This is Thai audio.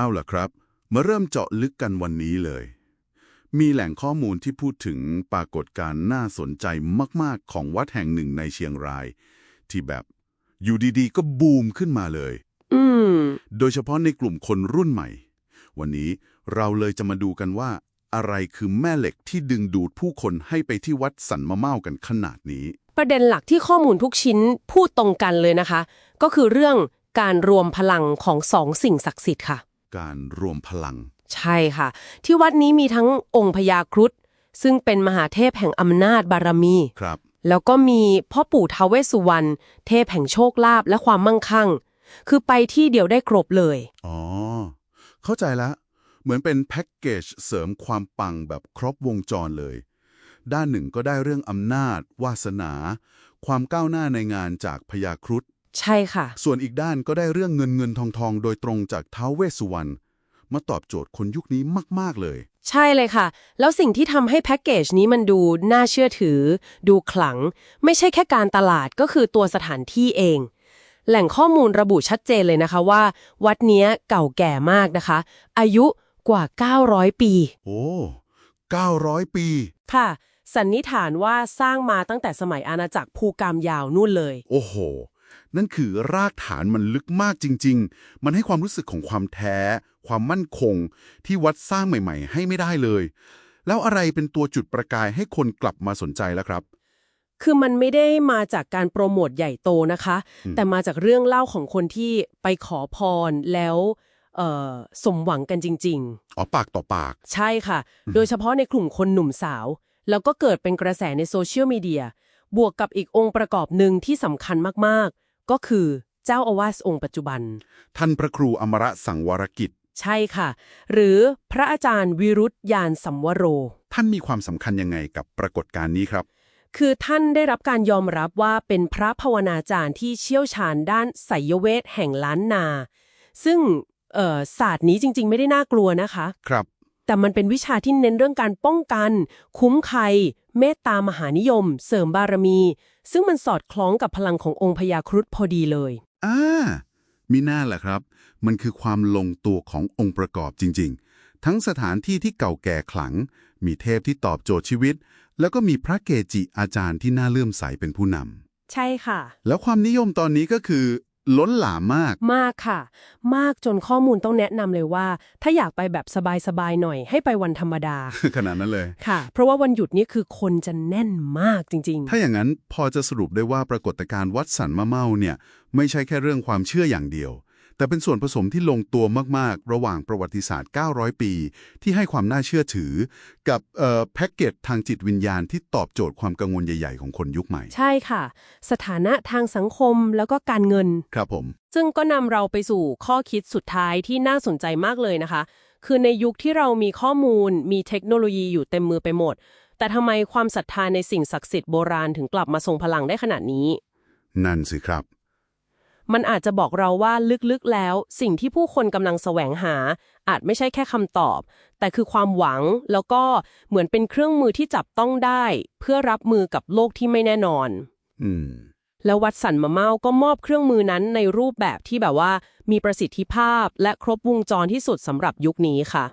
เอาล่ะครับ มาเริ่มเจาะลึกกันวันนี้เลย มีแหล่งข้อมูลที่พูดถึงปรากฏการณ์น่าสนใจมาก ๆ ของวัดแห่งหนึ่งในเชียงราย ที่แบบอยู่ดีๆ ก็บูมขึ้นมาเลย อืมโดยเฉพาะในกลุ่มคนรุ่นใหม่ วันนี้เราเลยจะมาดูกันว่า อะไรคือแม่เหล็กที่ดึงดูดผู้คนให้ไปที่วัดสันมะเม่ากันขนาดนี้ ประเด็นหลักที่ข้อมูลทุกชิ้นพูดตรงกันเลยนะคะ ก็คือเรื่องการรวมพลังของสองสิ่งศักดิ์สิทธิ์ค่ะ การรวมพลัง ใช่ค่ะ ที่วัดนี้มีทั้งองค์พญาครุฑซึ่งเป็นมหาเทพแห่งอำนาจบารมี ครับ แล้วก็มีพ่อปู่ท้าวเวสสุวรรณเทพแห่งโชคลาภและความมั่งคั่ง คือไปที่เดียวได้ครบเลย อ๋อ เข้าใจแล้วเหมือนเป็นแพ็กเกจเสริมความปังแบบครบวงจรเลย ด้านหนึ่งก็ได้เรื่องอำนาจ วาสนา ความก้าวหน้าในงานจากพญาครุฑ ใช่ค่ะ ส่วนอีกด้านก็ได้เรื่องเงินเงินทองทองโดยตรงจากท้าวเวสสุวรรณมาตอบโจทย์คนยุคนี้มาก ๆ เลย ใช่เลยค่ะ แล้วสิ่งที่ทำให้แพ็กเกจนี้มันดูน่าเชื่อถือ ดูขลัง ไม่ใช่แค่การตลาดก็คือตัวสถานที่เอง แหล่งข้อมูลระบุชัดเจนเลยนะคะว่า วัดเนี้ยเก่าแก่มากนะคะ อายุกว่า 900 ปี โอ้ 900 ปี ค่ะ สันนิษฐานว่าสร้างมาตั้งแต่สมัยอาณาจักรภูกามยาวนู่นเลย โอ้โห นั่นคือรากฐานมันลึกมากจริง ๆ มันให้ความรู้สึกของความแท้ ความมั่นคง ที่วัดสร้างใหม่ ๆ ให้ไม่ได้เลย แล้วอะไรเป็นตัวจุดประกายให้คนกลับมาสนใจแล้วครับ คือมันไม่ได้มาจากการโปรโมทใหญ่โตนะคะอืมแต่มาจากเรื่องเล่าของคนที่ไปขอพรแล้วเอ่อสมหวังกันจริง ๆ อ๋อ ปากต่อปาก ใช่ค่ะ โดยเฉพาะในกลุ่มคนหนุ่มสาว แล้วก็เกิดเป็นกระแสในโซเชียลมีเดีย บวกกับอีกองค์ประกอบหนึ่งที่สำคัญมากๆ ก็คือเจ้าอาวาสองค์ปัจจุบัน ท่านพระครูอมรสังวรกิจ ใช่ค่ะ หรือพระอาจารย์วิรุธยานสัมวโร ท่านมีความสำคัญยังไงกับปรากฏการณ์นี้ครับ คือท่านได้รับการยอมรับว่าเป็นพระภาวนาจารย์ที่เชี่ยวชาญด้านไสยเวทแห่งล้านนา ซึ่งเอ่อศาสตร์นี้จริง ๆ ไม่ได้น่ากลัวนะคะ ครับ แต่มันเป็นวิชาที่เน้นเรื่องการป้องกัน คุ้มภัยเมตตามหานิยม เสริมบารมี ซึ่งมันสอดคล้องกับพลังขององค์พญาครุฑพอดีเลยอ่ามีหน้าแหละครับ มันคือความลงตัวขององค์ประกอบจริง ๆ ทั้งสถานที่ที่เก่าแก่ขลัง มีเทพที่ตอบโจทย์ชีวิต แล้วก็มีพระเกจิอาจารย์ที่น่าเลื่อมใสเป็นผู้นใช่ค่ะำแล้วความนิยมตอนนี้ก็คือ ล้นหลามมาก มากค่ะ มากจนข้อมูลต้องแนะนำเลยว่า ถ้าอยากไปแบบสบายๆหน่อย ให้ไปวันธรรมดา ขนาดนั้นเลย ค่ะ เพราะว่าวันหยุดนี้คือคนจะแน่นมากจริง ถ้าอย่างนั้นพอจะสรุปได้ว่าปรากฏการณ์วัดสันมะเมาเนี่ย ไม่ใช่แค่เรื่องความเชื่ออย่างเดียว แต่เป็นส่วนผสมที่ลงตัวมาก ๆ ระหว่างประวัติศาสตร์ 900 ปี ที่ให้ความน่าเชื่อถือ กับเอ่อแพ็กเกจทางจิตวิญญาณที่ตอบโจทย์ความกังวลใหญ่ ๆ ของคนยุคใหม่ๆใช่ค่ะ สถานะทางสังคมแล้วก็การเงิน ครับผม ซึ่งก็นำเราไปสู่ข้อคิดสุดท้ายที่น่าสนใจมากเลยนะคะ คือในยุคที่เรามีข้อมูล มีเทคโนโลยีอยู่เต็มมือไปหมด แต่ทำไมความศรัทธาในสิ่งศักดิ์สิทธิ์โบราณถึงกลับมาทรงพลังได้ขนาดนี้ นั่นสิครับ มันอาจจะบอกเราว่าลึกๆแล้ว สิ่งที่ผู้คนกำลังแสวงหา อาจไม่ใช่แค่คำตอบ แต่คือความหวังแล้วก็เหมือนเป็นเครื่องมือที่จับต้องได้ เพื่อรับมือกับโลกที่ไม่แน่นอน อืมแล้ววัดสันมะเมาก็มอบเครื่องมือนั้นในรูปแบบที่แบบว่า มีประสิทธิภาพและครบวงจรที่สุดสำหรับยุคนี้ค่ะ